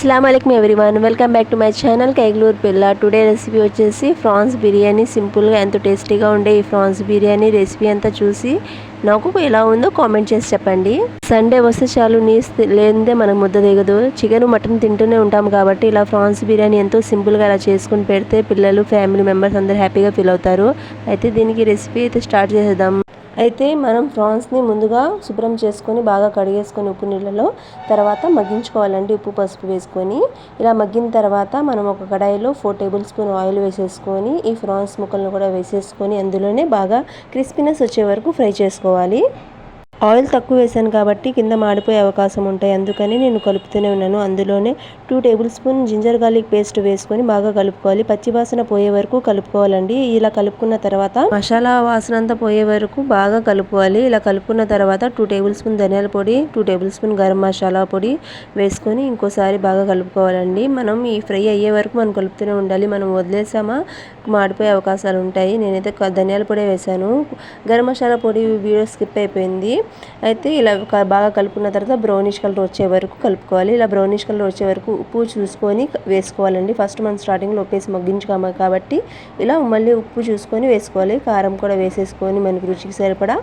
అస్సలం అయికం everyone. Welcome back to my channel కైగ్లూర్ పిల్ల. టుడే రెసిపీ వచ్చేసి ఫ్రాన్స్ బిర్యానీ. సింపుల్గా ఎంతో టేస్టీగా ఉండే ఈ ఫ్రాన్స్ బిర్యానీ రెసిపీ అంతా చూసి నాకు ఎలా ఉందో కామెంట్ చేసి చెప్పండి. సండే వస్తే చాలు నీస్ లేనిదే మనకు ముద్ద దిగదు చికెన్ మటన్ తింటూనే ఉంటాం కాబట్టి ఇలా ఫ్రాన్స్ బిర్యానీ ఎంతో సింపుల్గా ఇలా చేసుకుని పెడితే పిల్లలు ఫ్యామిలీ మెంబర్స్ అందరు హ్యాపీగా ఫీల్ అవుతారు. అయితే దీనికి రెసిపీ అయితే స్టార్ట్ చేసేద్దాం. అయితే మనం ఫ్రాన్స్ని ముందుగా శుభ్రం చేసుకొని బాగా కడిగేసుకొని ఉప్పు నీళ్ళలో తర్వాత మగ్గించుకోవాలండి. ఉప్పు పసుపు వేసుకొని. ఇలా మగ్గిన తర్వాత మనం ఒక కడాయిలో ఫోర్ టేబుల్ స్పూన్ ఆయిల్ వేసేసుకొని ఈ ఫ్రాన్స్ ముక్కలను కూడా వేసేసుకొని అందులోనే బాగా క్రిస్పీనెస్ వచ్చే వరకు ఫ్రై చేసుకోవాలి. ఆయిల్ తక్కువ వేసాను కాబట్టి కింద మాడిపోయే అవకాశం ఉంటాయి. అందుకని నేను కలుపుతూనే ఉన్నాను. అందులోనే two tablespoon ginger garlic paste వేసుకొని బాగా కలుపుకోవాలి. పచ్చి వాసన పోయే వరకు కలుపుకోవాలండి. ఇలా కలుపుకున్న తర్వాత మసాలా వాసన అంతా పోయే వరకు బాగా కలుపుకోవాలి. ఇలా కలుపుకున్న తర్వాత టూ టేబుల్ స్పూన్ ధనియాల పొడి two tablespoon garam masala పొడి వేసుకొని ఇంకోసారి బాగా కలుపుకోవాలండి. మనం ఈ ఫ్రై అయ్యే వరకు మనం కలుపుతూనే ఉండాలి. మనం వదిలేసామా మాడిపోయే అవకాశాలు ఉంటాయి. నేనైతే ధనియాల పొడి వేసాను గరం మసాలా పొడి వీడియో స్కిప్ అయిపోయింది. అయితే ఇలా బాగా కలుపుకున్న తర్వాత బ్రౌనిష్ కలర్ వచ్చే వరకు కలుపుకోవాలి. ఇలా బ్రౌనిష్ కలర్ వచ్చే వరకు ఉప్పు చూసుకొని వేసుకోవాలండి. ఫస్ట్ మనం స్టార్టింగ్లో ఉప్పు మగ్గించుకోము కాబట్టి ఇలా మళ్ళీ ఉప్పు చూసుకొని వేసుకోవాలి. కారం కూడా వేసేసుకొని మనకి రుచికి సరిపడా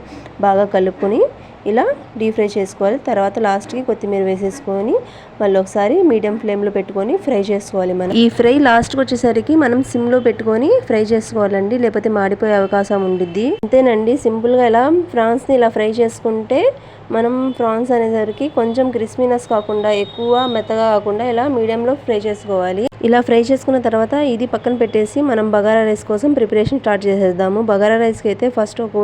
బాగా కలుపుకొని ఇలా డీప్ ఫ్రై చేసుకోవాలి. తర్వాత లాస్ట్కి కొత్తిమీర వేసేసుకొని మళ్ళీ ఒకసారి మీడియం ఫ్లేమ్లో పెట్టుకొని ఫ్రై చేసుకోవాలి మనం. ఈ ఫ్రై లాస్ట్కి వచ్చేసరికి మనం సిమ్లో పెట్టుకొని ఫ్రై చేసుకోవాలండి. లేకపోతే మాడిపోయే అవకాశం ఉండిద్ది. అంతేనండి. సింపుల్గా ఇలా ఫ్రాన్స్ని ఇలా ఫ్రై చేసుకుంటే మనం ప్రాన్స్ అనేసరికి కొంచెం క్రిస్మీనెస్ కాకుండా ఎక్కువ మెత్తగా కాకుండా ఇలా మీడియంలో ఫ్రై చేసుకోవాలి. ఇలా ఫ్రై చేసుకున్న తర్వాత ఇది పక్కన పెట్టేసి మనం బగారా రైస్ కోసం ప్రిపరేషన్ స్టార్ట్ చేసేద్దాము. బగారా రైస్కి అయితే ఫస్ట్ ఒక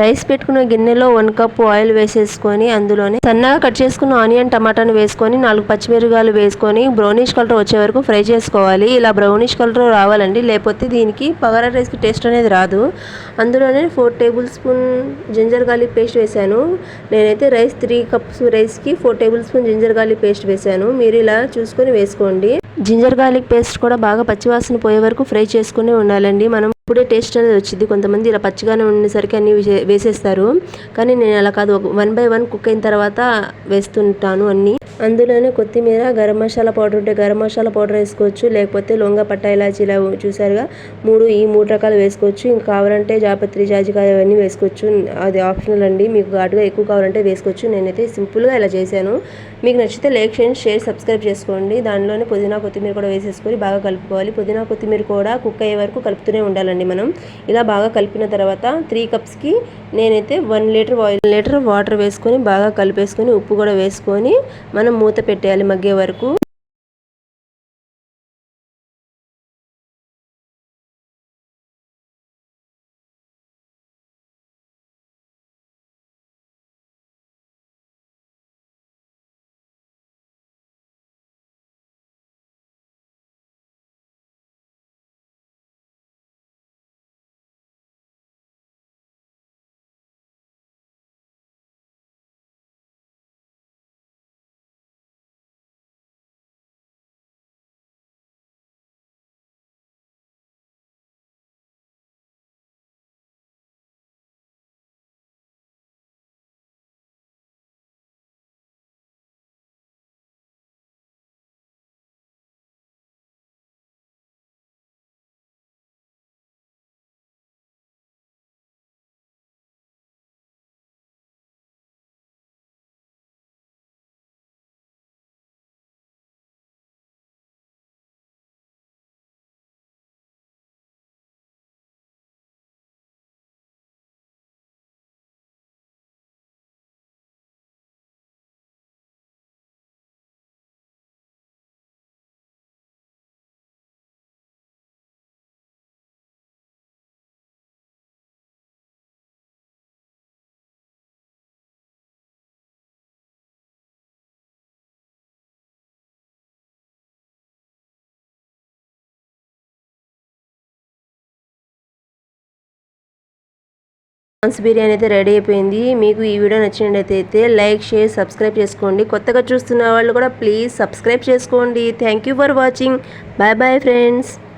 రైస్ పెట్టుకున్న గిన్నెలో వన్ కప్ ఆయిల్ వేసేసుకొని అందులోనే సన్నగా కట్ చేసుకున్న ఆనియన్ టమాటాను వేసుకొని నాలుగు పచ్చిమిరకాయలు వేసుకొని బ్రౌనిష్ కలర్ వచ్చే వరకు ఫ్రై చేసుకోవాలి. ఇలా బ్రౌనిష్ కలర్ రావాలండి. లేకపోతే దీనికి బగారా రైస్కి టేస్ట్ అనేది రాదు. అందులోనే four tablespoon ginger garlic paste వేశాను నేనైతే రైస్ త్రీ కప్స్ రైస్కి four tablespoon ginger garlic paste వేసాను. మీరు ఇలా చూసుకొని వేసుకోండి. జింజర్ గార్లిక్ పేస్ట్ కూడా బాగా పచ్చివాసన పోయే వరకు ఫ్రై చేసుకుని ఉండాలండి. మనం ఇప్పుడే టేస్ట్ అనేది వచ్చింది. కొంతమంది ఇలా పచ్చిగానే ఉండేసరికి అన్ని వేసేస్తారు. కానీ నేను అలా కాదు. వన్ బై వన్ కుక్ అయిన తర్వాత వేస్తుంటాను అన్ని. అందులోనే కొత్తిమీర గరం మసాలా పౌడర్ ఉంటే గరం మసాలా పౌడర్ వేసుకోవచ్చు. లేకపోతే లొంగ పట్ట ఇలాచి ఇలా చూసారుగా. మూడు ఈ మూడు రకాలు వేసుకోవచ్చు. ఇంకా కావాలంటే జాపత్రి జాజికాయ అవన్నీ వేసుకోవచ్చు. అది ఆప్షనల్ అండి. మీకు ఘాటుగా ఎక్కువ కావాలంటే వేసుకోవచ్చు. నేనైతే సింపుల్గా ఇలా చేశాను. మీకు నచ్చితే లైక్ చేయండి షేర్ సబ్స్క్రైబ్ చేసుకోండి. దానిలోనే పుదీనా కొత్తిమీర కూడా వేసేసుకొని బాగా కలుపుకోవాలి. పుదీనా కొత్తిమీర కూడా కుక్ అయ్యే వరకు కలుపుతూనే ఉండాలి ఉండాలండి మనం. ఇలా బాగా కలిపిన తర్వాత త్రీ కప్స్కి నేనైతే one litre oil litre water వేసుకొని బాగా కలిపేసుకొని ఉప్పు కూడా వేసుకొని మనం మూత పెట్టేయాలి మగ్గే వరకు. ప్రాన్స్ బిర్యానీ అయితే రెడీ అయిపోయింది. మీకు ఈ వీడియో నచ్చినట్లయితే లైక్ షేర్ సబ్స్క్రైబ్ చేసుకోండి. కొత్తగా చూస్తున్న వాళ్ళు కూడా ప్లీజ్ సబ్స్క్రైబ్ చేసుకోండి. Thank you for watching bye bye friends